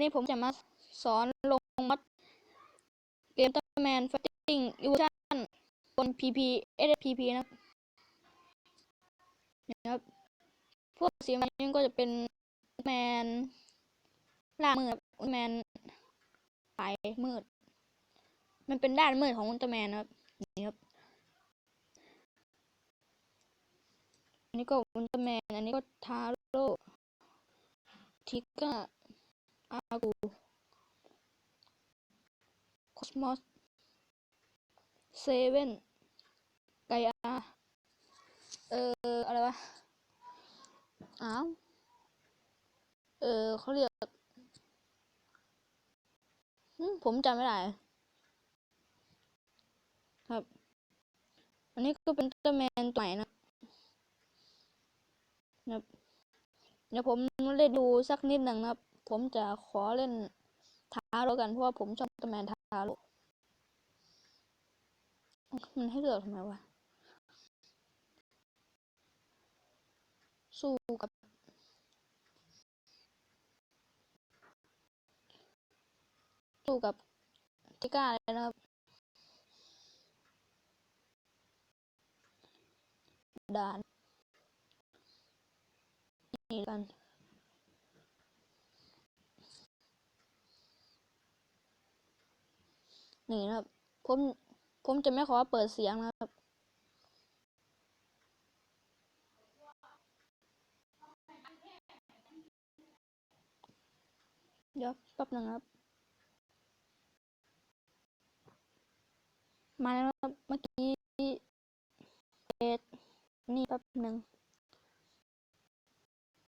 นี้ผมจะมาสอนลงมัดเกมตัแมนฟัตติ้งอีวชั่นบน PP SPP นะครับนะครับ พวกสีมันก็จะเป็นแมนล่างมืดแมนสายมืด มันเป็นด้านมืดของอุลตร้าแมนนะครับนี่ครับอันนี้ก็อุลตร้าแมน อันนี้ก็ทาโร่ทิก้าอากูคอสมอสเซเว่นไกอาเอออะไรวะ อ้าว เออเขาเรียกหึผมจำไม่ได้ ครับ อันนี้ก็เป็นเตอร์แมนตัวใหม่นะนะครับเดี๋ยวผมเล่นดูสักนิดหนึ่งนะครับ ผมจะขอเล่นทาโร่กันเพราะว่าผมชอบตร์แมนทาโร่มันให้เลือกทำไมวะ สู้กับสู้กับทิก้าเลยนะครับ ด่าน นี่กัน นี่นะครับ ผมผมจะไม่ขอเปิดเสียงนะครับเดี๋ยวแป๊บหนึงครับ มาแล้วครับเมื่อกี้เอ็ดนี่แป๊บหนึ่ง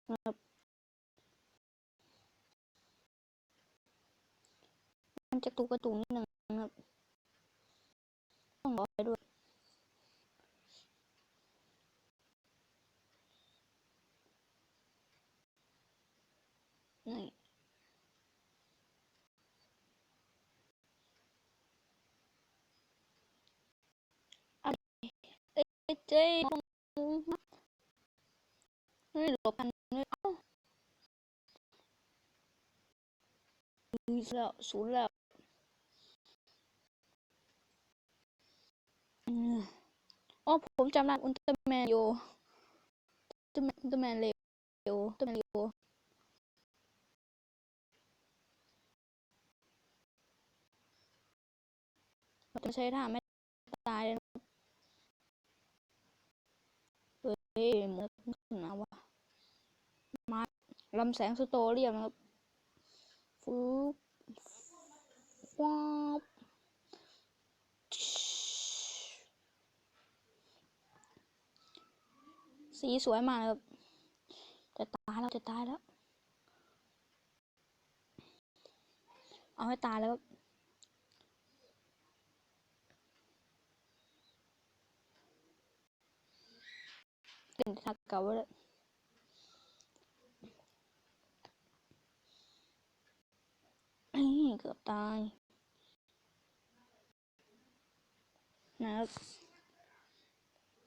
ครับมันจะตุกกระตุกนิดหนึ่ง รับต้องรอไปด้วย นี่เอ้ยเจ๊ไม่หลบกันเลยเอ้าศูนย์แล้วศูนย์แล้ว อืมอ๋อผมจำได้อุลตร้าแมนโยอุลตร้าแมนอุลตร้าแมนเลวอุลตร้าแมนเลวเราจะใช้ท่าไม่ตายเลยเฮ้ยเหมือนขึ้นมาวะมาลำแสงสโตเรียมครับฟูฟ้า สีสวยมากเลยครับ จะตายแล้วจะตายแล้ว เอาให้ตายแล้วครับเล่นทักเก่าไว้เลยเกือบตายนะครับ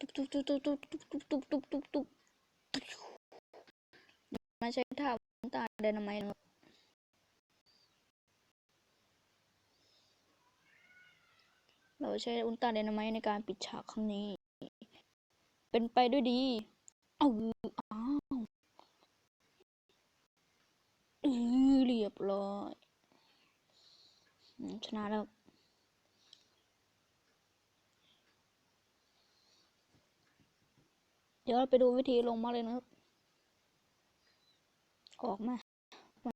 ตุ๊บตุ๊บตุ๊บตุ๊บตุ๊บตุ๊บตุ๊บตุ๊บตุ๊บตุ๊บมาใช้ท่าตาเดนามายนะครับเราใช้อุลตราเดนามายในการปิดฉากครั้งนี้ เป็นไปด้วยดี เอาอ้าวเออเรียบร้อย ชนะแล้ว เดี๋ยวเราไปดูวิธีลงมาเลยนะครับ ออกมา มา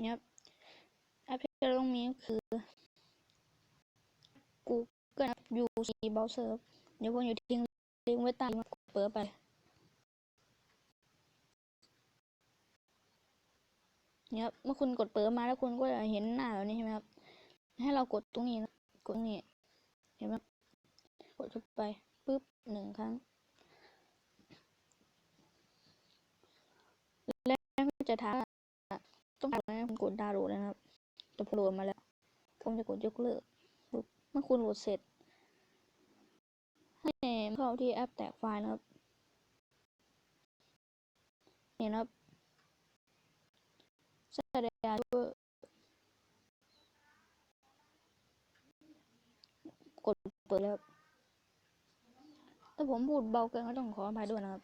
เนี่ยแอปที่เราต้องมีก็คือ Google ครับ UC Browser ครับเดี๋ยวผมอยู่ทิ้งลิงก์ไว้ใต้มากดเปิดไป นี่ครับเมื่อคุณกดเปิดมาแล้วคุณก็จะเห็นหน้าแบบนี้ใช่ไหมครับ ให้เรากดตรงนี้นะกดตรงนี้เห็นไหมกดเข้าไปปุ๊บหนึ่งครั้ง แล้วจะถามว่าต้องการอะไรคุณกดดาวน์โหลดนะครับแต่ผมโหลดมาแล้ว ผมจะกดยกเลิกปุ๊บเมื่อคุณโหลดเสร็จ ให้เข้าที่แอปแตกไฟล์นะครับนี่นะครับ ใช้ดาเวอร์กดเปิดแล้วถ้าผมพูดเบาเกินก็ต้องขออภัยด้วยนะครับ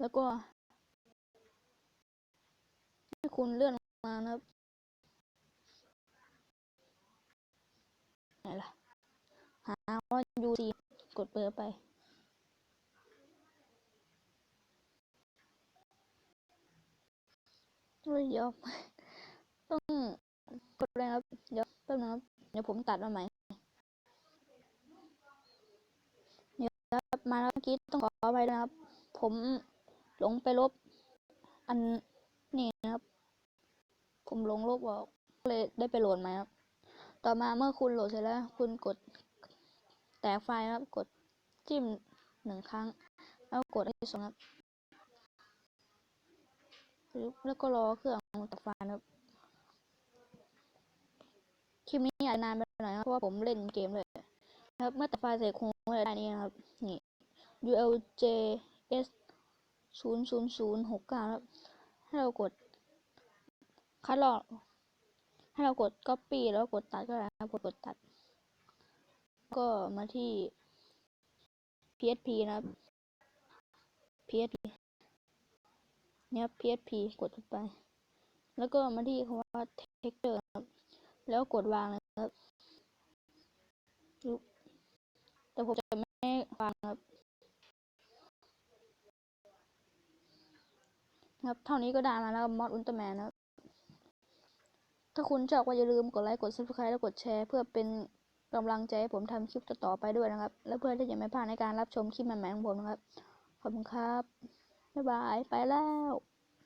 แล้วก็ ให้คุณเลื่อนลงมานะครับไหนล่ะ หาว่า UC กดเปิดไป เฮ้ยเดี๋ยวต้องกดเลยครับ เดี๋ยวแป๊บนึงครับ เดี๋ยวผมตัดมาใหม่เดี๋ยวครับมาแล้วเมื่อกี้ต้องขออภัยนะครับ ผมหลงไปลบ อันนี่นะครับ ผมหลงลบออกก็เลยได้ไปโหลดใหม่ครับ ต่อมาเมื่อคุณโหลดเสร็จแล้ว คุณกดแตกไฟล์ครับ กดจิ้มหนึ่งครั้ง แล้วกดที่สองครับ แล้วก็รอเครื่องตกไฟล์นะครับ คลิปนี้อาจนานไปหน่อยนะครับเพราะว่าผมเล่นเกมเลยครับ เมื่อตกไฟล์เสร็จคงไม่ได้นี่นะครับ นี่ ULJS ศูนย์ศูนย์ศูนย์หกเก้าครับ ให้เรากด คัดลอกให้เรากด copy แล้วกดตัดก็ได้ครับกดกดตัด ก็มาที่ PHP นะครับ PHP เนี่ย PHP กดไป แล้วก็มาที่คำว่า texture ครับ แล้วกดวางเลยครับ แต่ผมจะไม่วางครับครับเท่านี้ก็ได้มาแล้วมอดอุลตร้าแมนนะครับ ถ้าคุณชอบก็อย่าลืมกดไลค์ กด subscribe และกดแชร์ เพื่อเป็นกำลังใจให้ผมทำคลิปต่อๆไปด้วยนะครับ และเพื่อที่จะไม่พลาดในการรับชมคลิปใหม่ๆของผมนะครับ ขอบคุณครับ บ๊ายบาย ไปแล้ว